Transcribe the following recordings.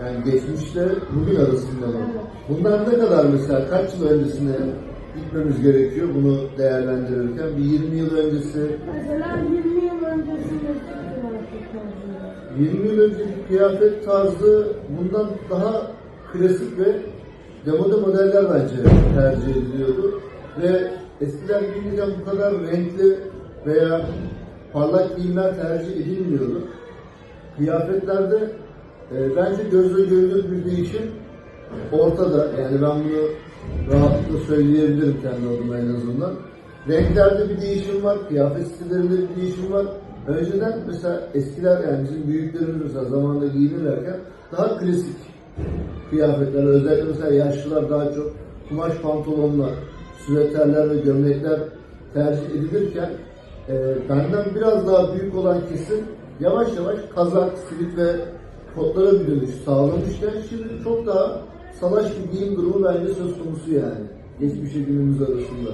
Yani geçmişte bugün arasında mı? Evet. Bundan ne kadar mesela kaç yıl öncesine gitmemiz gerekiyor bunu değerlendirirken? Bir 20 yıl öncesi, Mesela 20 yıl öncesinde kıyafet tarzı. 20 yıl önceki kıyafet tarzı bundan daha klasik ve demode modeller bence tercih ediliyordu. Ve eskiden giyinirken bu kadar renkli veya parlak giyimler tercih edilmiyordu. Kıyafetlerde e, bence gözle görülür bir değişim ortada. Yani ben bunu rahatlıkla söyleyebilirim kendi adıma en azından. Renklerde bir değişim var, kıyafet stillerinde bir değişim var. Önceden mesela eskiler yani bizim büyüklerimiz mesela zamanında giyinirlerken daha klasik kıyafetler, özellikle mesela yaşlılar daha çok kumaş pantolonlar, süveterler ve gömlekler tercih edilirken e, benden biraz daha büyük olan kesim yavaş yavaş kazak, sivit ve kotlara bir dönüş sağlamışken şimdi çok daha salaş bir giyim durumu bence söz konusu yani. Geçmişe günümüz arasında.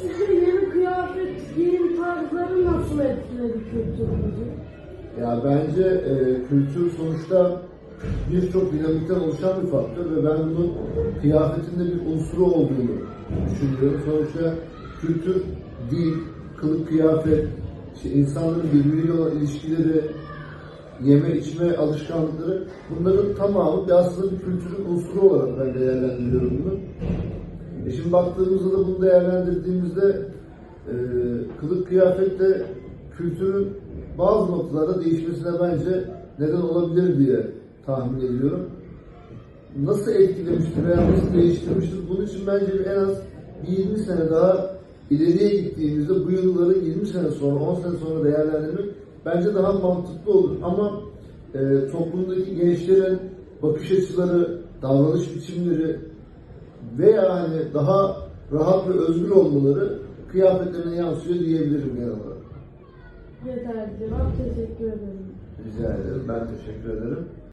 Sizce yeni kıyafet giyim tarzları nasıl etkiledi kültürümüzü? Ya bence e, kültür sonuçta birçok dinamikten oluşan bir faktör ve ben bunun kıyafetinde bir unsuru olduğunu düşünüyorum. Sonuçta kültür, dil, kılık kıyafet, işte insanların birbiriyle olan ilişkileri, yeme içme alışkanlıkları bunların tamamı bir aslında bir kültürün unsuru olarak ben değerlendiriyorum bunu. E şimdi baktığımızda da bunu değerlendirdiğimizde e, kılık kıyafette kültürün bazı noktalarda değişmesine bence neden olabilir diye tahmin ediyorum. Nasıl etkilemiştir veya nasıl değiştirmiştir bunun için bence en az bir 20 sene daha ileriye gittiğimizde bu yılları 20 sene sonra 10 sene sonra değerlendirmek bence daha mantıklı olur. Ama e, toplumdaki gençlerin bakış açıları, davranış biçimleri veya hani daha rahat ve özgür olmaları kıyafetlerine yansıyor diyebilirim genel olarak. Yeterli cevap. Teşekkür ederim. Rica ederim. Ben teşekkür ederim.